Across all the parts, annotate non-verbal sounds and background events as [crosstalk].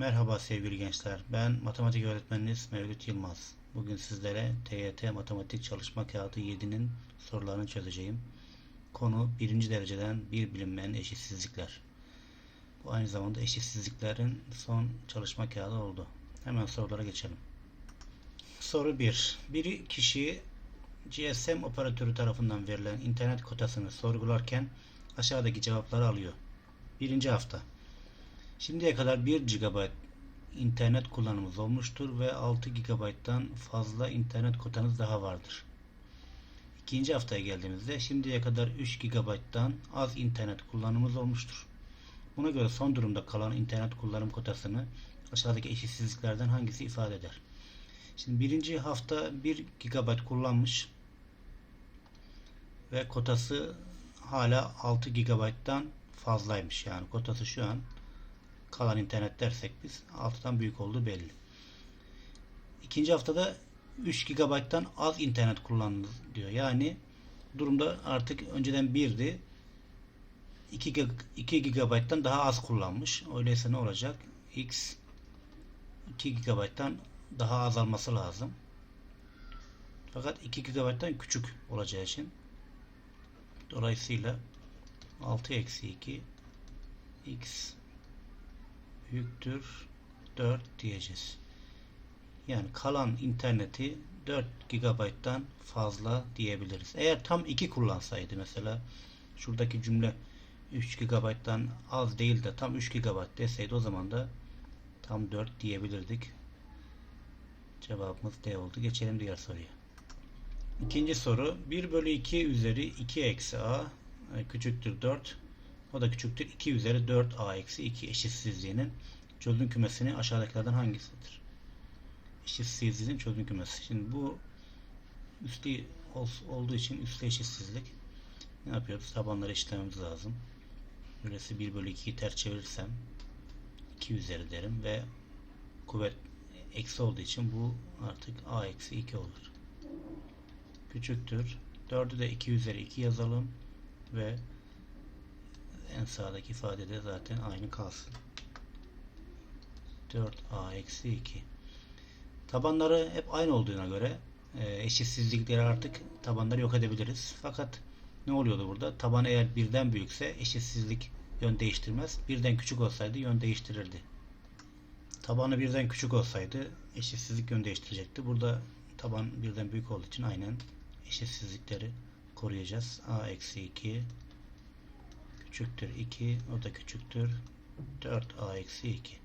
Merhaba sevgili gençler. Ben matematik öğretmeniniz Mevlüt Yılmaz. Bugün sizlere TYT Matematik Çalışma Kağıdı 7'nin sorularını çözeceğim. Konu birinci dereceden bir bilinmeyen eşitsizlikler. Bu aynı zamanda eşitsizliklerin son çalışma kağıdı oldu. Hemen sorulara geçelim. Soru 1. Bir kişi GSM operatörü tarafından verilen internet kotasını sorgularken aşağıdaki cevapları alıyor. Birinci hafta. Şimdiye kadar 1 GB internet kullanımımız olmuştur ve 6 GB'dan fazla internet kotanız daha vardır. İkinci haftaya geldiğimizde şimdiye kadar 3 GB'dan az internet kullanımımız olmuştur. Buna göre son durumda kalan internet kullanım kotasını aşağıdaki eşitsizliklerden hangisi ifade eder? Şimdi birinci hafta 1 GB kullanmış ve kotası hala 6 GB'dan fazlaymış. Yani kotası şu an kalan internet dersek biz 6'dan büyük olduğu belli. İkinci haftada 3 GB'dan az internet kullanıldı diyor. Yani durumda artık önceden 1'di. 2, 2 GB'dan daha az kullanmış. Öyleyse ne olacak? X 2 GB'dan daha azalması lazım. Fakat 2 GB'dan küçük olacağı için dolayısıyla 6 eksi 2 x büyüktür 4 diyeceğiz. Yani kalan interneti 4 GB'dan fazla diyebiliriz. Eğer tam 2 kullansaydı mesela şuradaki cümle 3 GB'dan az değil de tam 3 GB deseydi o zaman da tam 4 diyebilirdik. Cevabımız D oldu. Geçelim diğer soruya. İkinci soru 1 bölü 2 üzeri 2 eksi a küçüktür 4 o da küçüktür 2 üzeri 4a eksi 2 eşitsizliğinin çözüm kümesini aşağıdakilerden hangisidir? Eşitsizliğin çözüm kümesi. Şimdi bu üstlü olduğu için üstlü eşitsizlik ne yapıyoruz? Tabanları eşitlememiz lazım. Böylesi 1 bölü 2'yi ters çevirirsem 2 üzeri derim ve kuvvet eksi olduğu için bu artık a eksi 2 olur. Küçüktür. 4'ü de 2 üzeri 2 yazalım ve en sağdaki ifadede zaten aynı kalsın. 4a eksi 2 tabanları hep aynı olduğuna göre e, eşitsizlikleri artık tabanları yok edebiliriz. Fakat ne oluyordu burada? Taban eğer birden büyükse eşitsizlik yön değiştirmez. Birden küçük olsaydı yön değiştirirdi. Tabanı birden küçük olsaydı eşitsizlik yön değiştirecekti. Burada taban birden büyük olduğu için aynen eşitsizlikleri koruyacağız. a eksi 2 küçüktür 2 o da küçüktür 4a eksi 2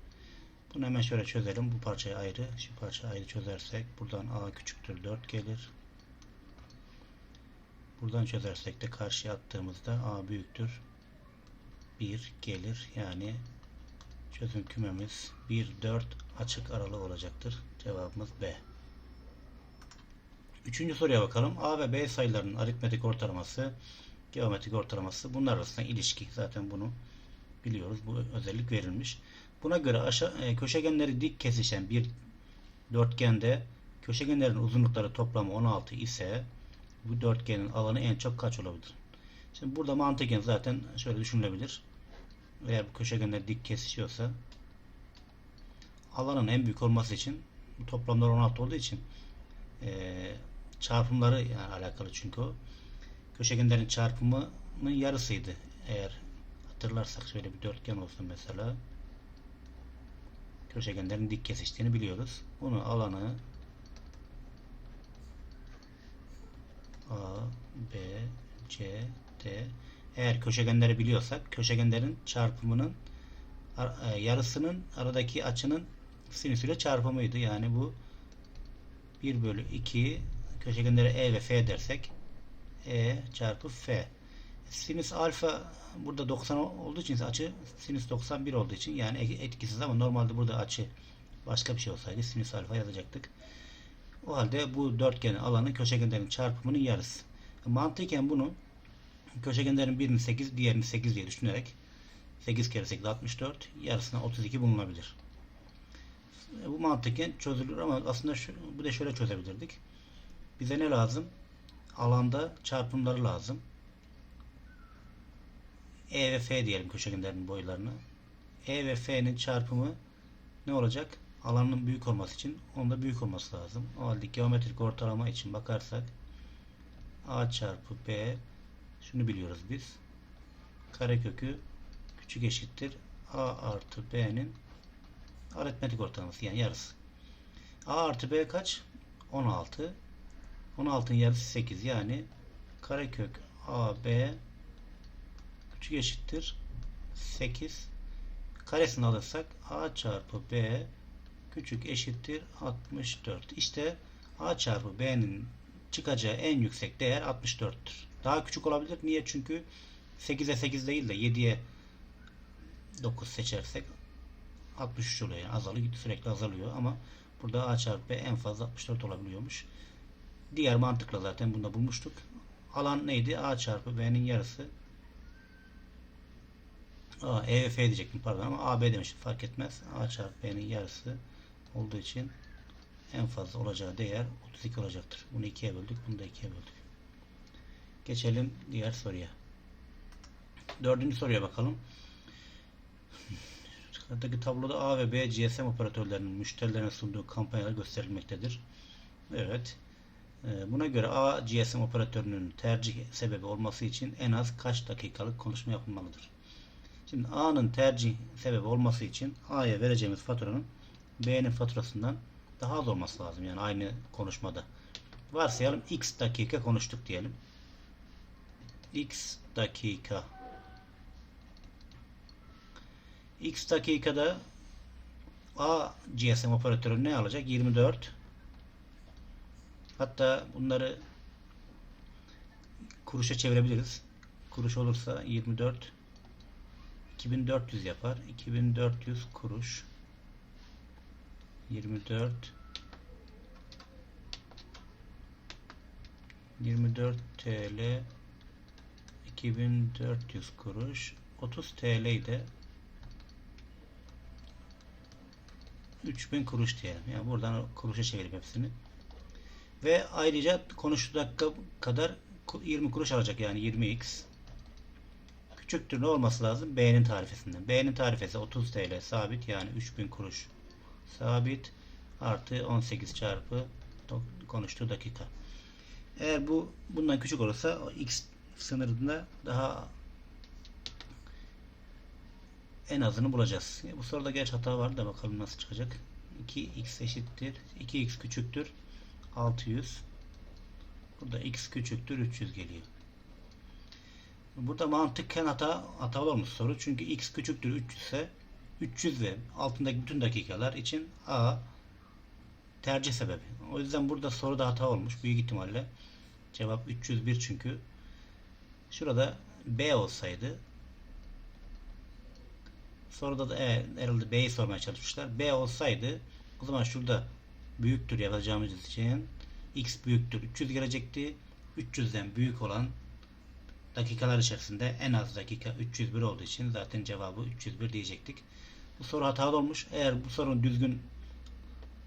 bunu hemen şöyle çözelim. Bu parçayı ayrı şu parçayı ayrı çözersek buradan a küçüktür 4 gelir. Buradan çözersek de karşıya attığımızda a büyüktür 1 gelir. Yani çözüm kümemiz 1 4 açık aralığı olacaktır. Cevabımız B. Üçüncü soruya bakalım. A ve B sayılarının aritmetik ortalaması geometrik ortalaması bunlar arasında ilişki. Zaten bunu biliyoruz. Bu özellik verilmiş. Buna göre aşağı, e, köşegenleri dik kesişen bir dörtgende köşegenlerin uzunlukları toplamı 16 ise bu dörtgenin alanı en çok kaç olabilir? Şimdi burada mantıken zaten şöyle düşünülebilir. Eğer bu köşegenler dik kesişiyorsa alanın en büyük olması için toplamlar 16 olduğu için e, çarpımları yani alakalı çünkü o köşegenlerin çarpımının yarısıydı. Eğer hatırlarsak şöyle bir dörtgen olsun mesela köşegenlerin dik kesiştiğini biliyoruz. Bunu alanı A, B, C, D eğer köşegenleri biliyorsak köşegenlerin çarpımının e, yarısının aradaki açının sinüsüyle çarpımıydı. Yani bu 1 bölü 2 köşegenleri E ve F dersek E çarpı F. Sinüs alfa burada 90 olduğu için açı sinüs 91 olduğu için yani etkisiz ama normalde burada açı başka bir şey olsaydı sinüs alfa yazacaktık. O halde bu dörtgenin alanı köşegenlerin çarpımının yarısı. Mantıken bunu köşegenlerin birini 8 diğerini 8 diye düşünerek 8 kere 8 64 yarısına 32 bulunabilir. Bu mantıken çözülür ama aslında şu, bu da şöyle çözebilirdik. Bize ne lazım? Alanda çarpımları lazım. E ve F diyelim köşegenlerin boylarını. E ve F'nin çarpımı ne olacak? Alanın büyük olması için onun da büyük olması lazım. O halde geometrik ortalama için bakarsak A çarpı B şunu biliyoruz biz. Karekökü küçük eşittir A artı B'nin aritmetik ortalaması yani yarısı. A artı B kaç? 16. 16'ın yarısı 8 yani karekök AB küçük eşittir 8 karesini alırsak A çarpı B küçük eşittir 64. İşte A çarpı B'nin çıkacağı en yüksek değer 64'tür. Daha küçük olabilir. Niye? Çünkü 8'e 8 değil de 7'ye 9 seçersek 63 oluyor. Yani azalıyor. Sürekli azalıyor ama burada A çarpı B en fazla 64 olabiliyormuş. Diğer mantıkla zaten bunu da bulmuştuk. Alan neydi? A çarpı B'nin yarısı. A, E ve F diyecektim pardon ama AB demiştim fark etmez. A çarpı B'nin yarısı olduğu için en fazla olacağı değer 32 olacaktır. Bunu ikiye böldük. Bunu da ikiye böldük. Geçelim diğer soruya. Dördüncü soruya bakalım. [laughs] Yukarıdaki tabloda A ve B GSM operatörlerinin müşterilerine sunduğu kampanyalar gösterilmektedir. Evet. Ee, Buna göre A GSM operatörünün tercih sebebi olması için en az kaç dakikalık konuşma yapılmalıdır? Şimdi A'nın tercih sebebi olması için A'ya vereceğimiz faturanın B'nin faturasından daha az olması lazım. Yani aynı konuşmada. Varsayalım X dakika konuştuk diyelim. X dakika. X dakikada A GSM operatörü ne alacak? 24. Hatta bunları kuruşa çevirebiliriz. Kuruş olursa 24 2400 yapar. 2400 kuruş 24 24 TL 2400 kuruş 30 TL de 3000 kuruş diyelim. Yani buradan kuruşa çevirip hepsini. Ve ayrıca konuştuğu dakika kadar 20 kuruş alacak yani 20x. Küçüktür ne olması lazım? B'nin tarifesinden. B'nin tarifesi 30 TL sabit yani 3000 kuruş sabit artı 18 çarpı konuştuğu dakika. Eğer bu bundan küçük olursa x sınırında daha en azını bulacağız. Bu soruda geç hata var da bakalım nasıl çıkacak. 2x eşittir. 2x küçüktür. 600. Burada x küçüktür. 300 geliyor. Burada mantıken hata hatalı olmuş soru. Çünkü x küçüktür 300 ise 300 ve altındaki bütün dakikalar için A tercih sebebi. O yüzden burada soruda hata olmuş. Büyük ihtimalle cevap 301 çünkü. Şurada B olsaydı soruda da e, herhalde B'yi sormaya çalışmışlar. B olsaydı o zaman şurada büyüktür yazacağımız için x büyüktür 300 gelecekti. 300'den büyük olan dakikalar içerisinde en az dakika 301 olduğu için zaten cevabı 301 diyecektik. Bu soru hatalı olmuş. Eğer bu sorunun düzgün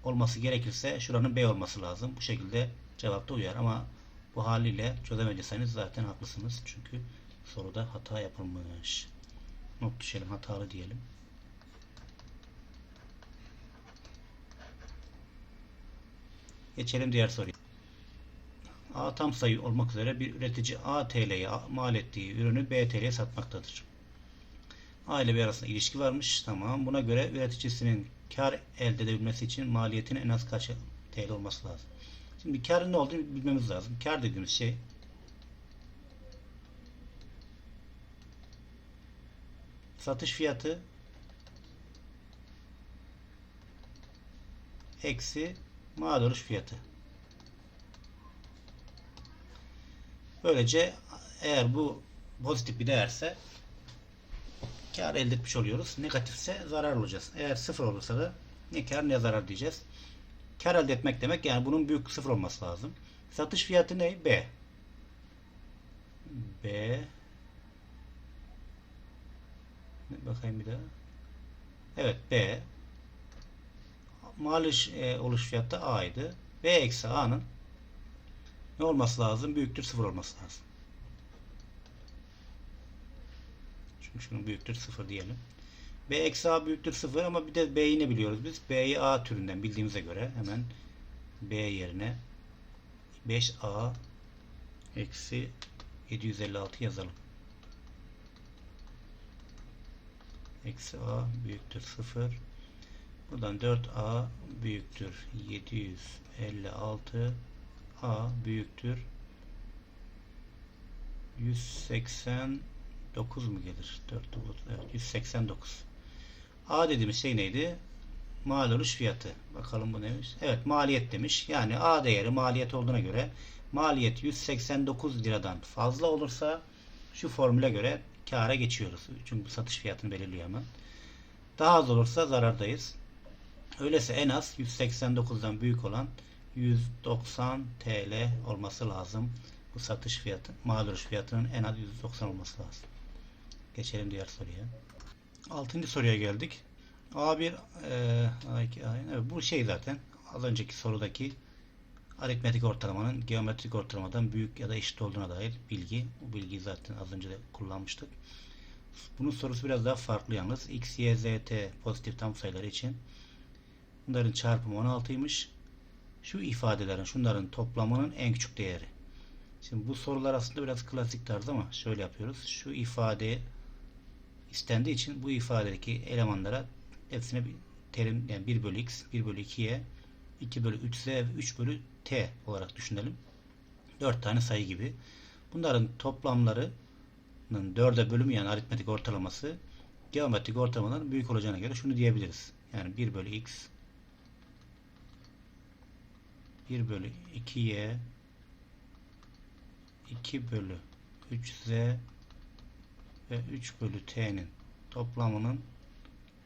olması gerekirse şuranın B olması lazım. Bu şekilde cevapta uyar ama bu haliyle çözemediyseniz zaten haklısınız. Çünkü soruda hata yapılmış. Not düşelim hatalı diyelim. Geçelim diğer soruya. A tam sayı olmak üzere bir üretici A TL'ye mal ettiği ürünü B TL'ye satmaktadır. A ile B arasında ilişki varmış. Tamam. Buna göre üreticisinin kar elde edebilmesi için maliyetinin en az kaç TL olması lazım. Şimdi karın ne olduğunu bilmemiz lazım. Kar dediğimiz şey satış fiyatı eksi mal oluş fiyatı. Böylece eğer bu pozitif bir değerse kar elde etmiş oluyoruz. Negatifse zarar olacağız. Eğer sıfır olursa da ne kar ne zarar diyeceğiz. Kar elde etmek demek yani bunun büyük sıfır olması lazım. Satış fiyatı ne? B. B. Bakayım bir daha. Evet B. Mal e, oluş fiyatı A'ydı. B eksi A'nın ne olması lazım? Büyüktür sıfır olması lazım. Çünkü şunun büyüktür sıfır diyelim. B eksi A büyüktür 0 ama bir de B'yi ne biliyoruz biz? B'yi A türünden bildiğimize göre hemen B yerine 5A eksi 756 yazalım. Eksi A büyüktür 0. Buradan 4A büyüktür 756 A büyüktür 189 mu gelir? 4 evet 189. A dediğimiz şey neydi? Mal oluş fiyatı. Bakalım bu neymiş? Evet maliyet demiş. Yani A değeri maliyet olduğuna göre maliyet 189 liradan fazla olursa şu formüle göre kâra geçiyoruz. Çünkü satış fiyatını belirliyor hemen. Daha az olursa zarardayız. Öyleyse en az 189'dan büyük olan 190 TL olması lazım. Bu satış fiyatı, mal oluş fiyatının en az 190 olması lazım. Geçelim diğer soruya. Altıncı soruya geldik. A1 e, A2, A, evet, bu şey zaten az önceki sorudaki aritmetik ortalamanın geometrik ortalamadan büyük ya da eşit olduğuna dair bilgi. Bu bilgiyi zaten az önce de kullanmıştık. Bunun sorusu biraz daha farklı yalnız. X, Y, Z, T pozitif tam sayıları için bunların çarpımı 16'ymış. Şu ifadelerin, şunların toplamının en küçük değeri. Şimdi bu sorular aslında biraz klasik tarz ama şöyle yapıyoruz. Şu ifade istendiği için bu ifadedeki elemanlara hepsine bir terim yani 1 bölü x, 1 bölü 2y, 2 bölü 3z ve 3 bölü t olarak düşünelim. 4 tane sayı gibi. Bunların toplamlarının 4'e bölümü yani aritmetik ortalaması geometrik ortalamadan büyük olacağına göre şunu diyebiliriz. Yani 1 bölü x 1 bölü 2y 2 bölü 3z ve 3 bölü t'nin toplamının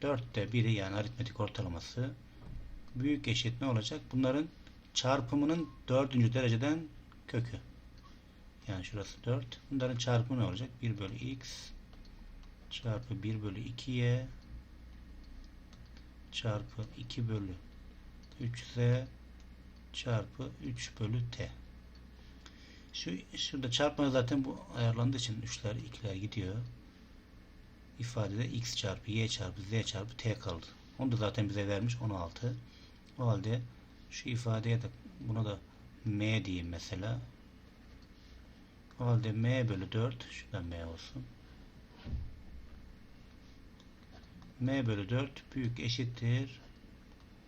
4'te 1'i yani aritmetik ortalaması büyük eşit ne olacak? Bunların çarpımının 4. dereceden kökü. Yani şurası 4. Bunların çarpımı ne olacak? 1 bölü x çarpı 1 bölü 2y çarpı 2 bölü 3z çarpı 3 bölü t. Şu şurada çarpma zaten bu ayarlandığı için 3'ler 2'ler gidiyor. İfadede x çarpı y çarpı z çarpı t kaldı. Onu da zaten bize vermiş 16. O halde şu ifadeye de buna da m diyeyim mesela. O halde m bölü 4 şuradan m olsun. m bölü 4 büyük eşittir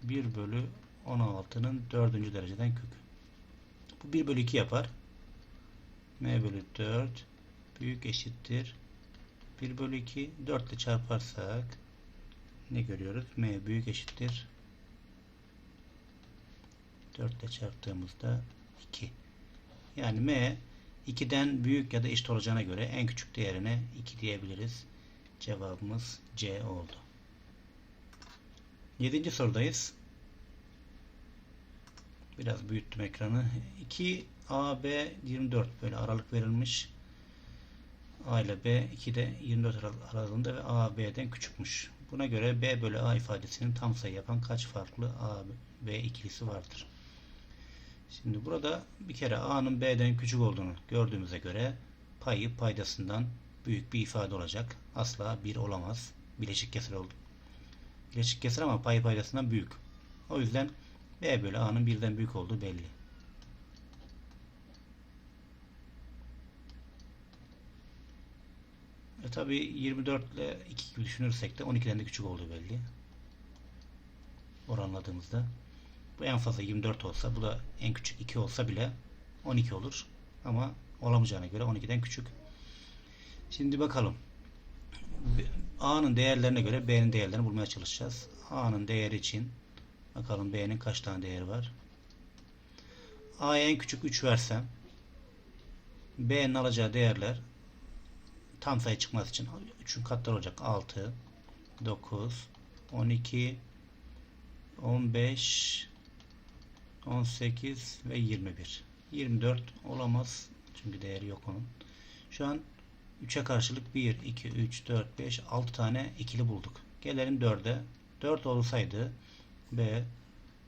1 bölü 16'nın 4. dereceden kökü. Bu 1 bölü 2 yapar. m bölü 4 büyük eşittir 1 bölü 2 4 ile çarparsak ne görüyoruz? m büyük eşittir 4 ile çarptığımızda 2. Yani m 2'den büyük ya da eşit olacağına göre en küçük değerine 2 diyebiliriz. Cevabımız C oldu. 7. sorudayız. Biraz büyüttüm ekranı. 2 A, B 24 böyle aralık verilmiş. A ile B 2'de 24 aralığında ve A, B'den küçükmüş. Buna göre B bölü A ifadesinin tam sayı yapan kaç farklı A, B ikilisi vardır? Şimdi burada bir kere A'nın B'den küçük olduğunu gördüğümüze göre payı paydasından büyük bir ifade olacak. Asla 1 olamaz. Bileşik kesir oldu. Bileşik kesir ama payı paydasından büyük. O yüzden B bölü A'nın birden büyük olduğu belli. E tabi 24 ile 2 gibi düşünürsek de 12'den de küçük olduğu belli. Oranladığımızda. Bu en fazla 24 olsa bu da en küçük 2 olsa bile 12 olur. Ama olamayacağına göre 12'den küçük. Şimdi bakalım. A'nın değerlerine göre B'nin değerlerini bulmaya çalışacağız. A'nın değeri için bakalım B'nin kaç tane değeri var. A'ya en küçük 3 versem B'nin alacağı değerler tam sayı çıkması için 3'ün katları olacak. 6 9 12 15 18 ve 21. 24 olamaz. Çünkü değeri yok onun. Şu an 3'e karşılık 1, 2, 3, 4, 5, 6 tane ikili bulduk. Gelelim 4'e. 4 olsaydı B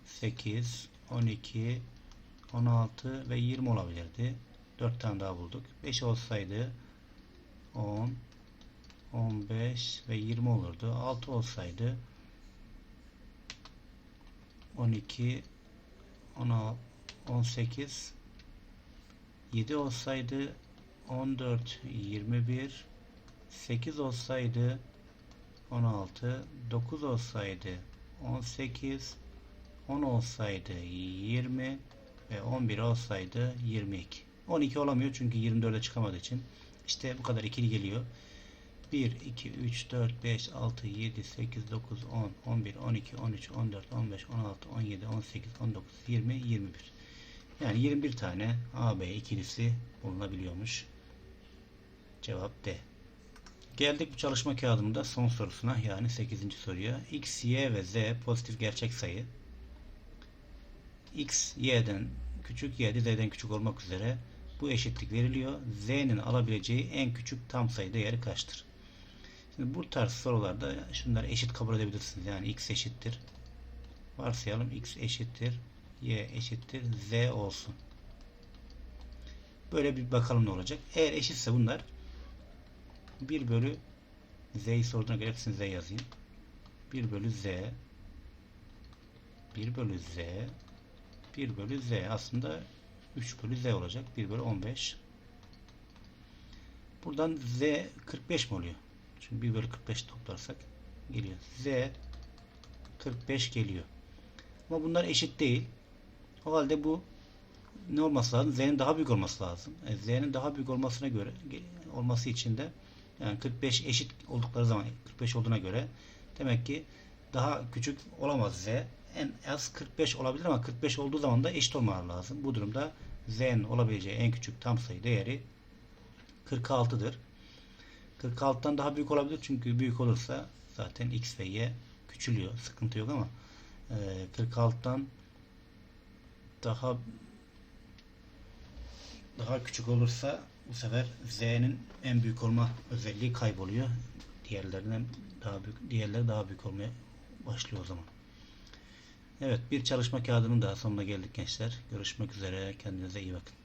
8, 12, 16 ve 20 olabilirdi. 4 tane daha bulduk. 5 olsaydı 10, 15 ve 20 olurdu. 6 olsaydı 12 16 18 7 olsaydı 14 21 8 olsaydı 16 9 olsaydı 18 10 olsaydı 20 ve 11 olsaydı 22 12 olamıyor çünkü 24'e çıkamadığı için işte bu kadar ikili geliyor 1, 2, 3, 4, 5, 6, 7, 8, 9, 10, 11, 12, 13, 14, 15, 16, 17, 18, 19, 20, 21. Yani 21 tane AB ikilisi bulunabiliyormuş. Cevap D. Geldik bu çalışma kağıdımda son sorusuna yani 8. soruya. X, Y ve Z pozitif gerçek sayı. X, Y'den küçük, Y de Z'den küçük olmak üzere bu eşitlik veriliyor. Z'nin alabileceği en küçük tam sayı değeri kaçtır? Şimdi bu tarz sorularda şunları eşit kabul edebilirsiniz. Yani x eşittir. Varsayalım x eşittir. y eşittir. z olsun. Böyle bir bakalım ne olacak. Eğer eşitse bunlar 1 bölü z'yi sorduğuna göre hepsini z yazayım. 1 bölü z 1 bölü z 1 bölü z aslında 3 bölü z olacak. 1 bölü 15 Buradan z 45 mi oluyor? Şimdi 1 bölü 45 toplarsak geliyor. Z 45 geliyor. Ama bunlar eşit değil. O halde bu ne olması lazım? Z'nin daha büyük olması lazım. E, Z'nin daha büyük olmasına göre olması için de yani 45 eşit oldukları zaman 45 olduğuna göre demek ki daha küçük olamaz Z. En az 45 olabilir ama 45 olduğu zaman da eşit olmaları lazım. Bu durumda Z'nin olabileceği en küçük tam sayı değeri 46'dır. 46'dan daha büyük olabilir çünkü büyük olursa zaten x ve y küçülüyor. Sıkıntı yok ama e, 46'dan daha daha küçük olursa bu sefer z'nin en büyük olma özelliği kayboluyor. Diğerlerinden daha büyük, diğerleri daha büyük olmaya başlıyor o zaman. Evet bir çalışma kağıdının daha sonuna geldik gençler. Görüşmek üzere. Kendinize iyi bakın.